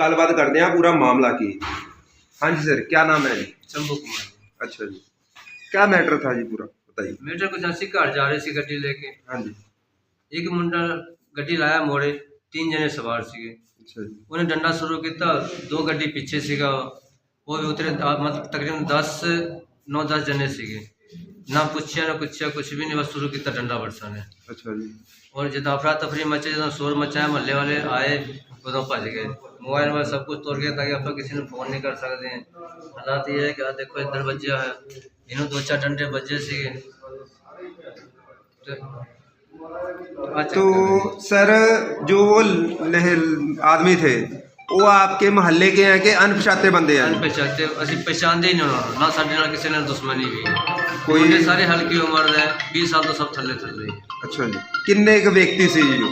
ਗੱਲਬਾਤ ਕਰਦੇ ਹਾਂ ਪੂਰਾ ਮਾਮਲਾ ਕੀ ਹੈ। ਹਾਂਜੀ सर क्या नाम है जी शंभू कुमार अच्छा जी क्या मैटर था जी पूरा बताइए मेरे कुछ ਅਸੀਂ ਘਰ ਜਾ ਰਹੇ ਸੀ ਗੱਡੀ ਲੈ ਕੇ हाँ जी ਇੱਕ ਮੁੰਡਾ ਗੱਡੀ ਲਾਇਆ ਮੋੜੇ ਤਿੰਨ ਜਣੇ ਸਵਾਰ ਸੀਗੇ अच्छा जी ਉਹਨੇ ਡੰਡਾ ਸ਼ੁਰੂ ਕੀਤਾ ਦੋ ਗੱਡੀ ਪਿੱਛੇ ਸੀਗਾ ਉਹ ਵੀ ਉਤਰੇ ਆ, ਮਤਲਬ ਤਕਰੀਬਨ 10 9 10 ਜਣੇ ਸੀਗੇ ਨਾ ਪੁੱਛਿਆ ਨਾ ਪੁੱਛਿਆ ਕੁਝ ਵੀ ਨਹੀਂ ਬਸ ਸ਼ੁਰੂ ਕੀਤਾ ਡੰਡਾ ਵਰਸਾਣੇ अच्छा जी ਔਰ ਜਦੋਂ ਅਫਰਾ ਤਫਰੀ ਮਚੇ ਜਦੋਂ ਸ਼ੋਰ ਮਚਾਇਆ ਮਹੱਲੇ ਵਾਲੇ ਆਏ ਉਦੋਂ ਭੱਜ ਗਏ ਮੋਬਾਈਲ ਵਾਲ ਸਭ ਕੁਝ ਤੋੜ ਗਿਆ ਤਾਂ ਕਿ ਆਪਾਂ ਕਿਸੇ ਨੂੰ ਫੋਨ ਨਹੀਂ ਕਰ ਸਕਦੇ ਹਾਂ ਹਾਲਾਤ ਇਹ ਹੈ ਕਿ ਆ ਦੇਖੋ ਇੱਧਰ ਵੱਜਿਆ ਹੈ ਇਹਨੂੰ ਦੋ ਚਾਰ ਡੰਡੇ ਵੱਜੇ ਸੀਗੇ ਤੇ ਆ तो सर जो वो लह- आदमी थे वो आपके मोहल्ले के हैं कि अनपछाते बंदे हैं ਅਣਪਛਾਤੇ ਅਸੀਂ ਪਛਾਣਦੇ ਹੀ ਨਹੀਂ ਉਹਨਾਂ ਨੂੰ ਨਾ ਸਾਡੇ ਨਾਲ ਕਿਸੇ ਨਾਲ ਦੁਸ਼ਮਣੀ ਵੀ ਹੈ ਕੋਈ- ਮੁੰਡੇ ਸਾਰੇ ਹਲਕੀ ਉਮਰ ਦੇ 20 ਸਾਲ ਤੋਂ ਸਭ ਥੱਲੇ ਥੱਲੇ ਹੀ। अच्छा जी किन्ने एक व्यक्ति सी जी जो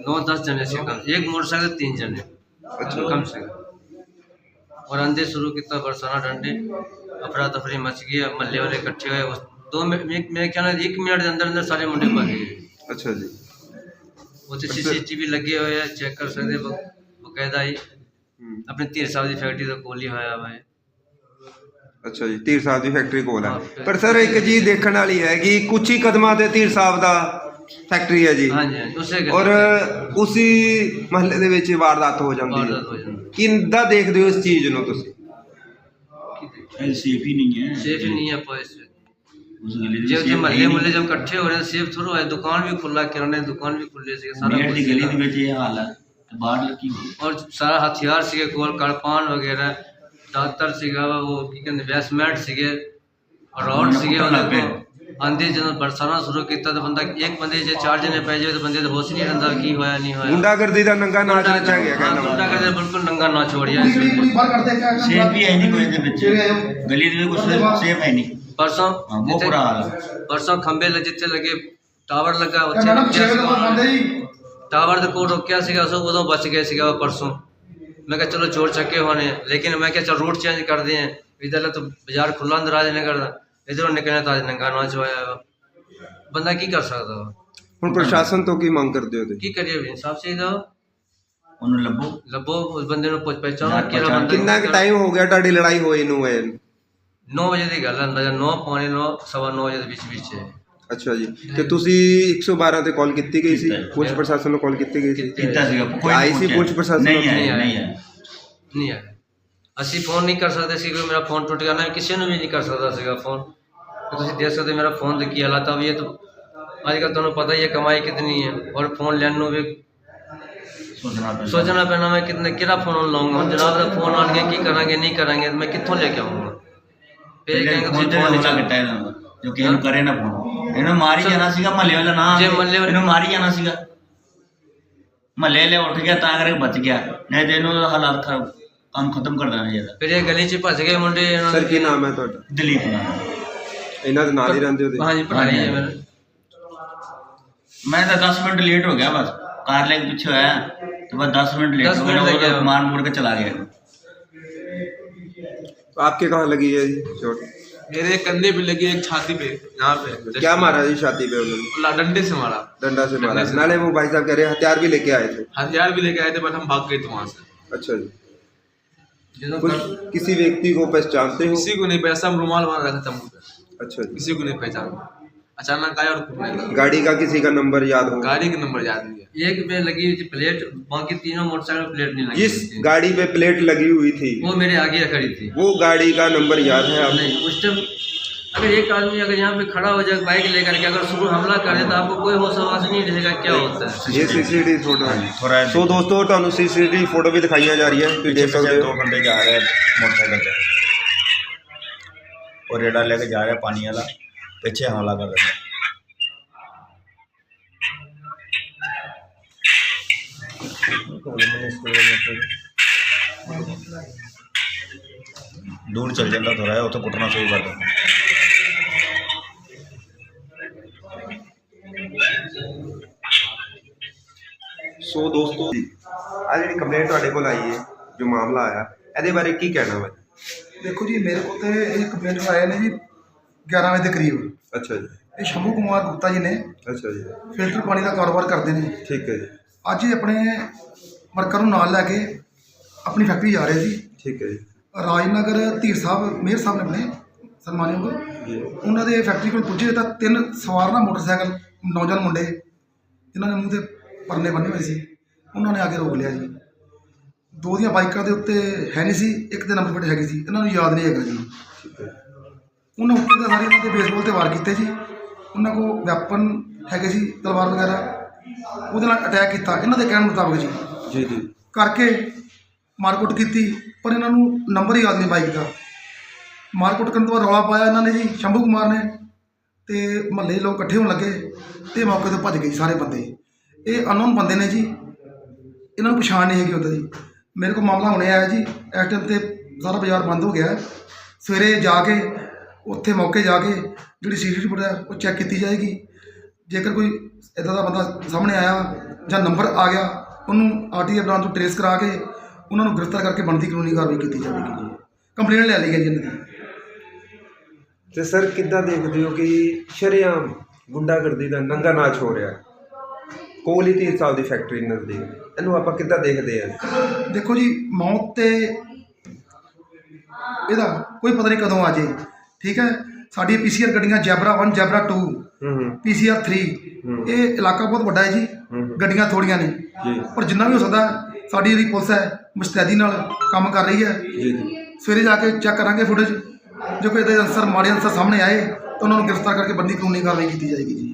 नौ दस जने से कम एक मोटरसाइकिल तीन जने अच्छा कम से कम और अंधे शुरू कितना बरसाना डंडे अफरा तफरी मच गई मल्ले वाले इकट्ठे हुए उस दो मिनट एक मेरे ख्याल है एक मिनट के अंदर अंदर सारे मुंडे भज गए अच्छा जी ਉੱਥੇ ਸੀਸੀਟੀਵੀ ਲੱਗੇ ਹੋਏ ਆ ਚੈੱਕ ਕਰ ਸਕਦੇ ਹੋ ਬਕਾਇਦਾ ਹੀ ਆਪਣੇ ਧੀਰ ਸਾਹਿਬ ਦੀ ਫੈਕਟਰੀ ਤੋਂ ਕੋਲ ਹੀ ਹੋਇਆ ਵਾ ਇਹ। ਅੱਛਾ ਜੀ ਧੀਰ ਸਾਹਿਬ ਦੀ ਫੈਕਟਰੀ ਕੋਲ ਹੈ ਪਰ ਸਰ ਇੱਕ ਚੀਜ਼ ਦੇਖਣ ਵਾਲੀ ਹੈ ਕਿ ਕੁਝ ਹੀ ਕਦਮਾਂ ਤੇ ਧੀਰ ਸਾਹਿਬ ਦਾ ਫੈਕਟਰੀ ਹੈ ਜੀ। ਔਰ ਉਸੇ ਮਹੱਲੇ ਦੇ ਵਿੱਚ ਵਾਰਦਾਤ ਹੋ ਜਾਂਦੀ ਹੈ। ਕਿੰਦਾ ਦੇਖਦੇ ਹੋ ਇਸ ਚੀਜ਼ ਨੂੰ ਤੁਸੀਂ? ਸੇਫ ਨਹੀਂ ਹੈ। ਸੇਫ ਨਹੀਂ ਹੈ ਆਪਾਂ ਇਸ ਜੇ ਉੱਥੇ ਮਹੱਲੇ ਜਦ ਇਕੱਠੇ ਹੋ ਰਹੇ ਸੇਫ ਥੋੜਾ ਹੈ ਦੁਕਾਨ ਵੀ ਖੁੱਲਾ ਕਿਰਾਣੇ ਦੁਕਾਨ ਵੀ ਖੁੱਲੇ ਸੀ ਸਾਰਾ ਮੇਰ ਗਲੀ ਦੇ ਵਿੱਚ ਬਾਹਰ ਲੱਗੀ ਹੋਈ ਔਰ ਸਾਰਾ ਹਥਿਆਰ ਸੀਗੇ ਕੋਲ ਕੜਪਾਨ ਵਗੈਰਾ ਦਾਤਰ ਸੀਗਾ ਉਹ ਕੀ ਕਹਿੰਦੇ ਵੈਸਮੈਂਟ ਸੀਗੇ ਰੌਡ ਸੀਗੇ ਉਹਨਾਂ ਕੋਲ। ਆਂਦੇ ਜਦੋਂ ਬਰਸਾਣਾ ਸ਼ੁਰੂ ਕੀਤਾ ਤਾਂ ਬੰਦਾ ਇੱਕ ਬੰਦੇ ਜੇ ਚਾਰ ਜਣੇ ਪੈ ਜਾਵੇ ਤਾਂ ਬੰਦੇ ਦਾ ਹੋਸ਼ ਹੀ ਨਹੀਂ ਰਹਿੰਦਾ ਕੀ ਹੋਇਆ ਨਹੀਂ ਹੋਇਆ। ਗੁੰਡਾਗਰਦੀ ਦਾ ਨੰਗਾ ਨਾਚ ਰਚਿਆ ਗਿਆ ਕਹਿੰਦਾ ਗੁੰਡਾ ਮੈਂ। ਕਰਦੇ ਬਿਲਕੁਲ ਨੰਗਾ ਨਾ ਛੋੜਿਆ ਇਸ ਵੇਲੇ। ਸੇਫ ਵੀ ਹੈ ਨਹੀਂ ਕੋਈ ਦੇ ਵਿੱਚ। ਗਲੀ ਦੇ ਵਿੱਚ ਕੁਝ ਸੇਫ ਹੈ ਨਹੀਂ। ਪਰਸੋਂ ਹਾਂ, ਬਹੁਤ ਜਿੱਥੇ- ਬੁਰਾ ਹਾਲ ਹੈ। ਪਰਸੋਂ ਖੰਬੇ ਜਿੱਥੇ ਲੱਗੇ ਟਾਵਰ ਲੱਗਾ ਉੱਥੇ ਟਾਵਰ ਦੇ ਕੋਲ ਰੋਕਿਆ ਸੀਗਾ ਸੋ ਉਦੋਂ ਬਚ ਗਏ ਸੀਗਾ ਪਰਸੋਂ। ਮੈਂ ਕਿਹਾ ਚਲੋ ਚੋਰ ਚੱਕੇ ਹੋਣੇ ਲੇਕਿਨ ਮੈਂ ਕਿਹਾ ਚਲ ਰੂਟ ਚੇਂਜ ਕਰਦੇ ਆਂ। ਇਧਰਲਾ ਤਾਂ ਬਾਜ਼ਾਰ ਖੁੱਲਾ ਅੰਦਰਾਜ ਨਗਰ ਦਾ ਇਧਰੋਂ ਨਿਕਲਿਆ ਤਾਂ ਨੰਗਾ ਨਾ ਚੋਇਆ ਵਾ। ਬੰਦਾ ਕੀ ਕਰ ਸਕਦਾ ਵਾ? ਹੁਣ ਪ੍ਰਸ਼ਾਸਨ ਤੋਂ ਕੀ ਮੰਗ ਕਰਦੇ ਹੋ ਤੁਸੀਂ? ਕੀ ਕਰੀਏ ਵੀ ਇਨਸਾਫ ਚਾਹੀਦਾ ਵਾ। ਉਹਨੂੰ ਲੱਭੋ। ਲੱਭੋ ਉਸ ਬੰਦੇ ਨੂੰ ਪੁੱਛ ਪਹਿਚਾਣੋ ਕਿਹੜਾ ਬੰਦਾ ਕਿੰਨਾ ਕੁ ਟਾਈਮ ਹੋ ਗਿਆ ਤੁਹਾਡੀ ਲੜਾਈ ਹੋਈ ਨੂੰ ਇਹ 9 ਵਜੇ ਦੀ ਗੱਲ ਹੈ ਅੰਦਾਜ਼ਾ 9 ਪੌਣੇ 9 ਸਵਾ 9 ਵਜੇ ਦੇ ਵਿੱਚ ਵਿੱਚ ਹੈ। ਅੱਛਾ ਜੀ। ਤੇ ਤੁਸੀਂ 112 ਤੇ ਕਾਲ ਕੀਤੀ ਗਈ ਸੀ। ਪੁਲਿਸ ਪ੍ਰਸ਼ਾਸਨ ਨੂੰ ਕਾਲ ਕੀਤੀ ਗਈ ਸੀ? ਕੀਤਾ ਸੀਗਾ। ਕੋਈ ਆਈ ਸੀ। ਪੁਲਿਸ ਪ੍ਰਸ਼ਾਸਨ ਨਹੀਂ? ਆਇਆ ਨਹੀਂ ਆਇਆ ਨਹੀਂ ਆਇਆ ਅਸੀਂ ਫੋਨ ਨਹੀਂ ਕਰ ਸਕਦੇ ਸੀ ਕਿ ਮੇਰਾ ਫੋਨ ਟੁੱਟ ਗਿਆ। ਨਾ ਕਿਸੇ ਨੂੰ ਵੀ ਨਹੀਂ ਕਰ ਸਕਦਾ ਸੀਗਾ ਫੋਨ ਤੁਸੀਂ ਦੇਖ ਸਕਦੇ ਮੇਰਾ ਫੋਨ ਦੇ ਕੀ ਹਾਲਾਤ ਆ ਵੀ ਇਹ ਤਾਂ ਅੱਜ ਕੱਲ੍ਹ ਤੁਹਾਨੂੰ ਪਤਾ ਹੀ ਹੈ ਕਮਾਈ ਕਿਤਨੀ ਹੈ। ਔਰ ਫੋਨ ਲੈਣ ਨੂੰ ਵੀ ਸੋਚਣਾ ਪੈਂਦਾ। ਸੋਚਣਾ ਪੈਣਾ ਮੈਂ ਕਿਤਨੇ ਕਿਹੜਾ ਫੋਨ ਲਾਉਂਗਾ? ਹੁਣ ਜਨਾਬ ਦਾ ਫੋਨ ਆਣ ਕੇ ਕੀ ਕਰਾਂਗੇ ਨਹੀਂ ਕਰਾਂਗੇ ਮੈਂ ਕਿੱਥੋਂ ਲੈ ਕੇ ਆਉਂਗਾ? ਫਿਰ ਇਹ ਕਹਿੰਗੇ ਤੁਸੀਂ ਫੋਨ ਨਹੀਂ ਚੱਲ ਜੋ ਕਿ ਇਹਨੂੰ ਕਰੇ ਨਾ ਫੋਨ ਇਹਨੂੰ ਮਾਰੀ ਜਾਣਾ ਸੀਗਾ ਮਹੱਲੇ ਵਾਲਾ ਨਾ ਜੇ ਮਹੱਲੇ ਵਾਲੇ- ਇਹਨੂੰ ਮਾਰੀ ਜਾਣਾ ਸੀਗਾ ਮਹੱਲੇ ਵਾਲੇ ਉੱਠ ਗਿਆ ਤਾਂ ਕਰਕੇ ਬਚ ਗਿਆ ਨਹੀਂ ਤੇ ਇਹਨੂੰ ਹਾਲਾਤ ਖਰਾਬ ਕੰਮ ਖਤਮ ਕਰ ਦੇਣਾ ਚਾਹੀਦਾ ਫਿਰ ਇਹ ਗਲੀ 'ਚ ਭੱਜ ਗਏ ਮੁੰਡੇ ਇਹਨਾਂ ਸਰ ਦੇ- ਕੀ ਨਾਮ ਹੈ ਤੁਹਾਡਾ ਦਲੀਪ ਨਾਮ ਇਹਨਾਂ ਦੇ ਨਾਲ ਹੀ ਰਹਿੰਦੇ ਹੋ ਤੁਸੀਂ ਹਾਂਜੀ ਪੜ੍ਹਾਈ ਹੈ ਹਾਂਜੀ। ਮੇਰਾ ਮੈਂ ਤਾਂ 10 ਮਿੰਟ ਲੇਟ ਹੋ ਗਿਆ ਬਸ ਕਾਰ ਲੈ ਕੇ ਪਿੱਛੇ ਆਇਆ ਤੇ ਬਸ 10 ਮਿੰਟ ਲੇਟ ਦਸ ਹੋ ਗਿਆ ਮਿੰਟ ਹੋ ਉਹ ਗਿਆ। ਮਾਰ ਮੁੜ ਕੇ ਚਲਾ ਗਿਆ तो आपके कहाँ लगी है जी चोट मेरे कंधे पे लगी एक छाती पे यहाँ पे क्या मारा जी छाती पे उन्होंने? डंडे से मारा। डंडा से मारा। से नाले वो भाई साहब कह रहे हैं हथियार भी लेके आए थे। हथियार भी लेके आए थे बट हम भाग गए थे वहाँ से। अच्छा जी। कुछ किसी व्यक्ति को पहचानते हो? किसी को नहीं पहचान रुमाल मारा रखा था मुझे अच्छा किसी को नहीं पहचाना अचानक आया और कूदने लगा गाड़ी का किसी का नंबर याद हो गाड़ी का नंबर याद नहीं है एक पे लगी हुई थी प्लेट बाकी तीनों मोटरसाइकिल प्लेट नहीं लगी जिस हुई थी। गाड़ी पे प्लेट लगी हुई थी वो मेरे आगे खड़ी थी वो गाड़ी का नंबर याद है आपको नहीं उस टाइम अगर एक आदमी अगर यहाँ पे खड़ा हो जाए बाइक लेकर के अगर शुरू हमला करे तो आपको कोई होश आवाज नहीं रहेगा क्या होता है ये सीसीटीवी फोटो है ਥੋੜਾ ਸੋ ਦੋਸਤੋ ਤੁਹਾਨੂੰ ਸੀਸੀਟੀਵੀ ਫੋਟੋ ਵੀ ਦਿਖਾਈਆਂ ਜਾ ਰਹੀਆਂ ਤੁਸੀਂ ਦੇਖ ਸਕਦੇ ਹੋ ਬੰਦੇ ਜਾ ਰਹੇ ਮੋਟਰਸਾਈਕਲ ਤੇ ਉਹ ਰੇੜਾ ਲੈ ਕੇ ਜਾ ਰਿਹਾ ਪਾਣੀ ਵਾਲਾ ਪਿੱਛੇ ਹਮਲਾ ਕਰ ਰਿਹਾ ਦੂਰ ਚੱਲ ਜਾਂਦਾ ਥੋੜਾ ਉੱਥੇ ਕੁੱਟਣਾ ਸ਼ੁਰੂ ਕਰ ਦਿੰਦਾ। ਸੋ ਦੋਸਤੋ ਆ ਜਿਹੜੀ ਕੰਪਲੇਂਟ ਤੁਹਾਡੇ ਕੋਲ ਆਈ ਹੈ ਜੋ ਮਾਮਲਾ ਆਇਆ ਇਹਦੇ ਬਾਰੇ ਕੀ ਕਹਿਣਾ ਵਾ? ਦੇਖੋ ਜੀ ਮੇਰੇ ਕੋਲ ਤੇ ਇਹ ਕੰਪਲੇਂਟ ਆਇਆ ਨੇ ਜੀ 11 ਵਜੇ ਦੇ ਕਰੀਬ। ਅੱਛਾ ਜੀ। ਇਹ ਸ਼ੰਭੂ ਕੁਮਾਰ ਗੁਪਤਾ ਜੀ ਨੇ ਅੱਛਾ ਜੀ। ਫਿਲਟਰ ਪਾਣੀ ਦਾ ਕਾਰੋਬਾਰ ਕਰਦੇ ਨੇ। ਠੀਕ ਹੈ ਜੀ। ਅੱਜ ਇਹ ਆਪਣੇ ਵਰਕਰ ਨੂੰ ਨਾਲ ਲੈ ਕੇ ਆਪਣੀ ਫੈਕਟਰੀ ਜਾ ਰਹੇ ਸੀ। ਠੀਕ ਹੈ ਜੀ। ਰਾਜਨਗਰ ਧੀਰ ਸਾਹਿਬ ਮੇਅਰ ਸਾਹਿਬ ਨੇ ਆਪਣੇ ਸਨਮਾਨਯੋਗ। ਉਹਨਾਂ ਦੇ ਫੈਕਟਰੀ ਕੋਲ ਪੁੱਜੇ ਤਾਂ ਤਿੰਨ ਸਵਾਰ ਨਾ ਮੋਟਰਸਾਈਕਲ ਨੌਜਵਾਨ ਮੁੰਡੇ ਜਿਨ੍ਹਾਂ ਨੇ ਮੂੰਹ ਤੇ ਪਰਨੇ ਬੰਨੇ ਹੋਏ ਸੀ। ਉਹਨਾਂ ਨੇ ਆ ਕੇ ਰੋਕ ਲਿਆ ਜੀ। ਦੋ ਦੀਆਂ ਬਾਈਕਾਂ ਦੇ ਉੱਤੇ ਹੈ ਨਹੀਂ ਸੀ ਇੱਕ ਦੇ ਨੰਬਰ ਪਲੇਟ ਹੈਗੀ ਸੀ। ਇਹਨਾਂ ਨੂੰ ਯਾਦ ਨਹੀਂ ਹੈਗਾ ਜੀ। ਠੀਕ ਹੈ। ਉਹਨਾਂ ਉੱਤੇ ਤਾਂ ਸਾਰੇ ਇਹਨਾਂ ਦੇ ਬੇਸਬਾਲ ਤੇ ਵਾਰ ਕੀਤੇ ਜੀ ਉਹਨਾਂ ਕੋਲ ਵੈਪਨ ਹੈਗੇ ਸੀ ਤਲਵਾਰ ਵਗੈਰਾ। ਉਹਦੇ ਨਾਲ ਅਟੈਕ ਕੀਤਾ। ਇਹਨਾਂ ਦੇ ਕਹਿਣ ਮੁਤਾਬਕ ਜੀ। ਜੀ ਜੀ। ਕਰਕੇ ਮਾਰਕੁੱਟ ਕੀਤੀ ਪਰ ਇਹਨਾਂ ਨੂੰ ਨੰਬਰ ਹੀ ਯਾਦ ਨਹੀਂ ਬਾਈਕ ਦਾ। ਮਾਰਕੁੱਟ ਕਰਨ ਤੋਂ ਬਾਅਦ ਰੌਲਾ ਪਾਇਆ ਇਹਨਾਂ ਨੇ ਜੀ ਸ਼ੰਭੂ ਕੁਮਾਰ ਨੇ। ਤੇ ਮਹੱਲੇ ਲੋਕ ਇਕੱਠੇ ਹੋਣ ਲੱਗੇ ਤੇ ਮੌਕੇ ਤੋਂ ਭੱਜ ਗਏ ਸਾਰੇ ਬੰਦੇ। ਇਹ ਅਨਨੋਨ ਬੰਦੇ ਨੇ ਜੀ। ਇਹਨਾਂ ਨੂੰ ਪਛਾਣ ਨਹੀਂ ਹੈਗੀ ਉੱਦਾਂ ਦੀ। ਮੇਰੇ ਕੋਲ ਮਾਮਲਾ ਹੁਣੇ ਆਇਆ ਜੀ। ਇਸ ਟਾਈਮ ਤੇ ਸਾਰਾ ਬਾਜ਼ਾਰ ਬੰਦ ਹੋ ਗਿਆ। ਸਵੇਰੇ ਜਾ ਕੇ ਉੱਥੇ ਮੌਕੇ ਜਾ ਕੇ ਜਿਹੜੀ ਸੀਸੀਟੀਵੀ ਫੁਟੇਜ ਹੈ ਉਹ ਚੈੱਕ ਕੀਤੀ ਜਾਏਗੀ। ਜੇਕਰ ਕੋਈ ਇਦਾਂ ਦਾ ਬੰਦਾ ਸਾਹਮਣੇ ਆਇਆ ਜਾਂ ਨੰਬਰ ਆ ਗਿਆ ਉਹਨੂੰ ਆਰਟੀਏ ਬ੍ਰਾਂਚ ਤੋਂ ਟਰੇਸ ਕਰਾ ਕੇ ਉਹਨਾਂ ਨੂੰ ਗ੍ਰਿਫਤਾਰ ਕਰਕੇ ਬਣਦੀ ਕਾਨੂੰਨੀ ਕਾਰਵਾਈ ਕੀਤੀ ਜਾਵੇਗੀ। ਜੀ ਕੰਪਲੇਂਟ ਲੈ ਲਈ ਗਈ ਜੀ ਇਹਨਾਂ ਦੀ। ਤੇ ਸਰ ਕਿੱਦਾਂ ਦੇਖਦੇ ਹੋ ਕਿ ਸ਼ਰੇਆਮ ਗੁੰਡਾਗਰਦੀ ਦਾ ਨੰਗਾ ਨਾਚ ਹੋ ਰਿਹਾ? ਕੋਲ ਹੀ ਧੀਰ ਸਾਹਿਬ ਦੀ ਫੈਕਟਰੀ ਨਜ਼ਦੀਕ। ਇਹਨੂੰ ਆਪਾਂ ਕਿੱਦਾਂ ਦੇਖਦੇ ਆ? ਦੇਖੋ ਜੀ ਮੌਤ ਤੇ ਇਹਦਾ ਕੋਈ ਪਤਾ ਨਹੀਂ ਕਦੋਂ ਆ ਜੇ। ਠੀਕ ਹੈ? ਸਾਡੀ ਪੀਸੀਆਰ ਗੱਡੀਆਂ ਜੈਬਰਾ 1 ਜੈਬਰਾ 2 ਹੂੰ ਪੀਸੀਆਰ 3 ਹੂੰ। ਇਹ ਇਲਾਕਾ ਬਹੁਤ ਵੱਡਾ ਹੈ ਜੀ। ਗੱਡੀਆਂ ਥੋੜੀਆਂ ਨੇ। ਜੀ। ਪਰ ਜਿੰਨਾ ਵੀ ਹੋ ਸਕਦਾ ਸਾਡੀ ਜਿਹੜੀ ਪੁਲਿਸ ਹੈ ਮੁਸਤੈਦੀ ਨਾਲ ਕੰਮ ਕਰ ਰਹੀ ਹੈ। ਸਵੇਰੇ ਜਾ ਕੇ ਚੈੱਕ ਕਰਾਂਗੇ ਫੁਟੇਜ ਜੋ ਕੋਈ ਇਹਦੇ ਅਨਸਰ ਮਾੜੇ ਅਨਸਰ ਸਾਹਮਣੇ ਆਏ ਤਾਂ ਉਹਨਾਂ ਨੂੰ ਗ੍ਰਿਫਤਾਰ ਕਰਕੇ ਬੰਦੀ ਕਾਨੂੰਨੀ ਕਾਰਵਾਈ ਕੀਤੀ ਜਾਏਗੀ ਜੀ।